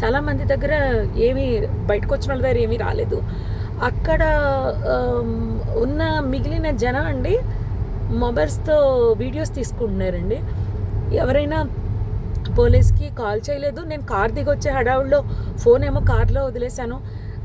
చాలామంది దగ్గర ఏమీ బయటకు వచ్చిన వాళ్ళ దగ్గర ఏమీ రాలేదు. అక్కడ ఉన్న మిగిలిన జనం అండి మొబైల్స్తో వీడియోస్ తీసుకుంటున్నారండి. ఎవరైనా పోలీస్కి కాల్ చేయలేదు. నేను కార్ దిగి వచ్చే హడావుల్లో ఫోన్ ఏమో కార్లో వదిలేశాను.